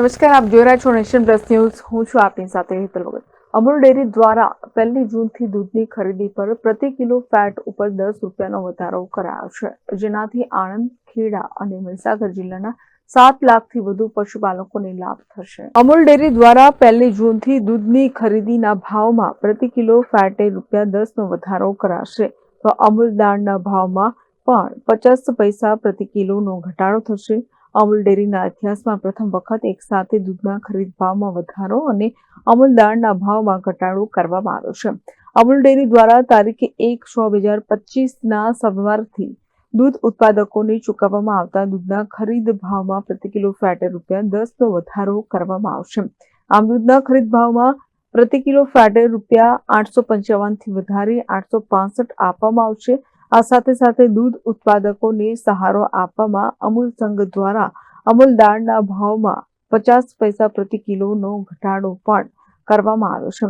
નમસ્કાર, આપ જોઈ રહ્યા છો નેશન પ્લસ ન્યૂઝ. હું છું આપની સાથે હેતલ વગર અમૂલ ડેરી દ્વારા પહેલી જૂનથી દૂધની ખરીદી પર પ્રતિ કિલો ફેટ ઉપર દસ રૂપિયાનો વધારો કરાયો છે. જેનાથી આણંદ, ખેડા અને મહીસાગર જિલ્લાના સાત લાખથી વધુ પશુપાલકોને લાભ થશે. અમૂલ ડેરી દ્વારા પહેલી જૂનથી દૂધની ખરીદીના ભાવમાં પ્રતિ કિલો ફેટે રૂપિયા દસનો વધારો કરાશે. તો અમૂલ દાણના ભાવમાં પણ પચાસ પૈસા પ્રતિ કિલોનો ઘટાડો થશે. અમૂલ ડેરીના ઇતિહાસમાં પ્રથમ વખત એક સાથે દૂધના ખરીદ ભાવમાં વધારો અને અમૂલ દાળના ભાવમાં ઘટાડો કરવામાં આવ્યો છે. અમૂલ ડેરી દ્વારા તારીખે એક છ બે હજાર પચીસના સવારથી દૂધ ઉત્પાદકોને ચૂકવવામાં આવતા દૂધના ખરીદ ભાવમાં પ્રતિ કિલો ફેટે રૂપિયા દસનો વધારો કરવામાં આવશે. આમ દૂધના ખરીદ ભાવમાં પ્રતિ કિલો ફેટે રૂપિયા આઠસો પંચાવનથી વધારી આઠસો આપવામાં આવશે. આ સાથે સાથે દૂધ ઉત્પાદકોને સહારો આપવામાં અમૂલ સંઘ દ્વારા અમૂલ દાળના ભાવમાં પચાસ પૈસા પ્રતિ કિલોનો ઘટાડો પણ કરવામાં આવ્યો છે.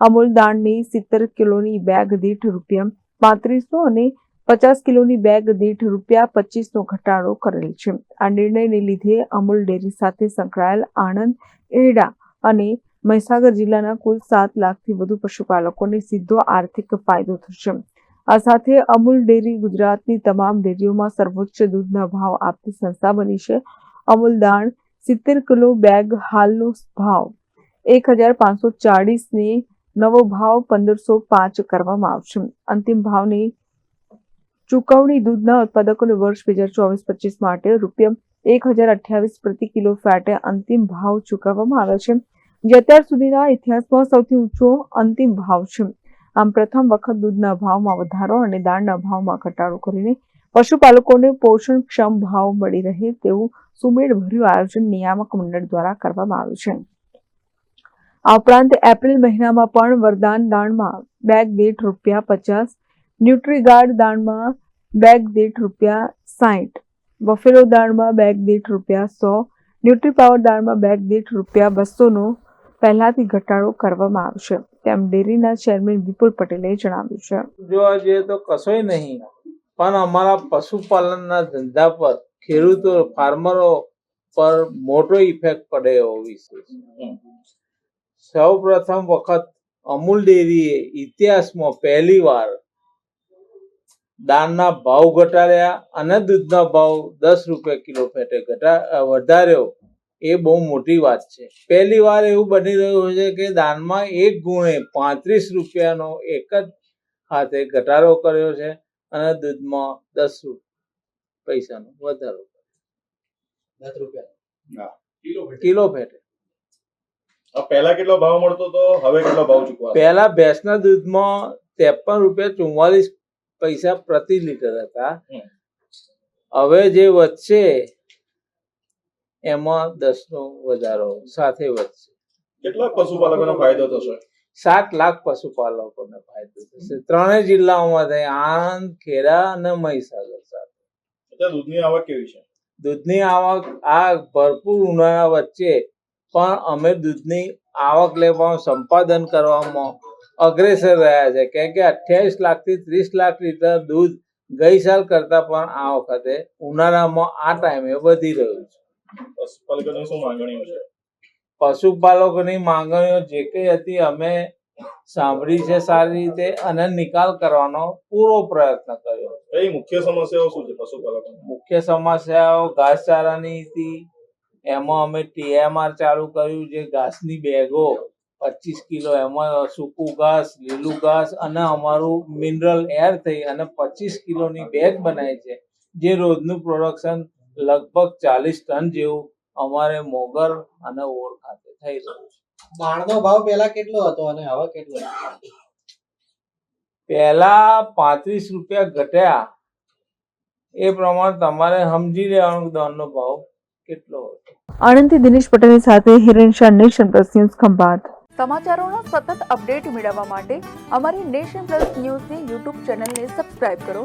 અમૂલ દાળની સિત્તેર કિલોની બેગ દીઠ રૂપિયા પાંત્રીસો અને પચાસ કિલોની બેગ દીઠ રૂપિયા પચીસનો ઘટાડો કરેલ છે. આ નિર્ણયને લીધે અમૂલ ડેરી સાથે સંકળાયેલ આણંદ, એરડા અને મહીસાગર જિલ્લાના કુલ સાત લાખથી વધુ પશુપાલકોને સીધો આર્થિક ફાયદો થશે. આ સાથે અમૂલ ડેરી ગુજરાતની તમામ ડેરીઓમાં સર્વોચ્ચ દૂધના ભાવ આપતી સંસ્થા બની છે. અમૂલ દાણ સિત્તેર કિલો બેગ હાલનો ભાવ એક હજાર પાંચસો ચાળીસને નવો ભાવ પંદરસો પાંચ કરવામાં આવશે. અંતિમ ભાવની ચૂકવણી દૂધના ઉત્પાદકોને વર્ષ બે હજાર ચોવીસ પચીસ માટે રૂપિયા એક હજાર અઠ્યાવીસ પ્રતિ કિલો ફેટે અંતિમ ભાવ ચૂકવવામાં આવ્યો છે. જે અત્યાર સુધીના ઇતિહાસમાં સૌથી ઊંચો અંતિમ ભાવ છે. આમ પ્રથમ વખત દૂધના ભાવમાં વધારો અને દાળના ભાવમાં ઘટાડો કરીને પશુપાલકોને પોષણક્ષમ ભાવ મળી રહે તેવું સુમેળભર્યું આયોજન નિયામક મંડળ દ્વારા કરવામાં આવ્યું છે. આ ઉપરાંત એપ્રિલ મહિનામાં પણ વરદાન દાણમાં બેગ દીઠ રૂપિયા પચાસ, ન્યુટ્રીગાર્ડ દાણમાં બેગ દીઠ રૂપિયા સાઠ બફેલો દાણમાં બેગ દીઠ રૂપિયા સો ન્યુટ્રી પાવર દાળમાં બેગ દીઠ રૂપિયા બસોનો પહેલાથી ઘટાડો કરવામાં આવશે, તેમ ડેરીના ચેરમેન વિપુલ પટેલે જણાવ્યું છે. જોવા જઈએ તો કશોય નહીં, પણ અમારા પશુપાલનના ધંધા પર, ખેડૂતો, ફાર્મરો પર મોટો ઇફેક્ટ પડે એવો વિશે સૌ પ્રથમ વખત અમૂલ ડેરીએ ઇતિહાસમાં પહેલી વાર દાળના ભાવ ઘટાડ્યા અને દૂધના ભાવ દસ રૂપિયા કિલો ફેટે ઘટા વધાર્યો. એ બહુ મોટી વાત છે. પહેલી વાર એવું બની રહ્યું છે કે દાનમાં એક ગુણે પાંત્રીસ રૂપિયાનો એક જ હાથે ઘટાડો કર્યો છે અને દૂધમાં દસ પૈસાનો વધારો દસ રૂપિયા. કિલો ફેટે પહેલા કેટલો ભાવ મળતો હતો હવે કેટલો ભાવ ચૂકવા પહેલા ભેંસના દૂધમાં ત્રેપન રૂપિયા ચુમ્માલીસ પૈસા પ્રતિ લીટર હતા. હવે જે વધશે એમાં દસનો વધારો સાથે વધશે. કેટલા પશુપાલકોનો ફાયદો થશે? સાત લાખ પશુપાલકોને ફાયદો થશે. ત્રણેય જિલ્લાઓમાં થાય આણંદ ખેડા અને મહીસાગર સાથે. દૂધની આવક કેવી છે? દૂધની આવક આ ભરપૂર ઉનાળા વચ્ચે પણ અમે દૂધની આવક લેવામાં સંપાદન કરવામાં અગ્રેસર રહ્યા છે. કેમ કે અઠ્યાવીસ લાખથી ત્રીસ લાખ લીટર દૂધ ગઈ સાલ કરતાં પણ આ વખતે ઉનાળામાં આ ટાઈમે વધી રહ્યું છે. પશુપાલકોની શું માંગણીઓ છે? પશુપાલકોની માંગણીઓ જે કઈ હતી અમે સાંભળી છે સારી રીતે અને નિકાલ કરવાનો પૂરો પ્રયત્ન કર્યો. કઈ મુખ્ય સમસ્યાઓ શું છે પશુપાલકો મુખ્ય સમસ્યાઓ ઘાસચારાની હતી. એમાં અમે ટીએમઆર ચાલુ કર્યું જે ઘાસની બેગો પચીસ કિલો એમાં સૂકું ઘાસ લીલું ઘાસ અને અમારું મિનરલ એર થઈ અને પચીસ કિલોની બેગ બનાવી છે જે રોજનું પ્રોડક્શન લગભગ ચાલીસ ટન જેવું અમારે મોગર અને ઓર ખાતે થઈ રહ્યું છે. માણનો ભાવ પહેલા કેટલો હતો અને હવે કેટલો પહેલા પાંત્રીસ રૂપિયા ઘટ્યા. એ પ્રમાણે તમારે સમજી લેવાનું કે ભાવ કેટલો હતો. આણંદથી દિનેશ પટેલની સાથે Hiren Shah Nation Plus News Khambhat. સમાચારોના સતત અપડેટ મેળવવા માટે અમારી નેશન પ્લસ ન્યૂઝની યુટ્યુબ ચેનલને સબસ્ક્રાઇબ કરો.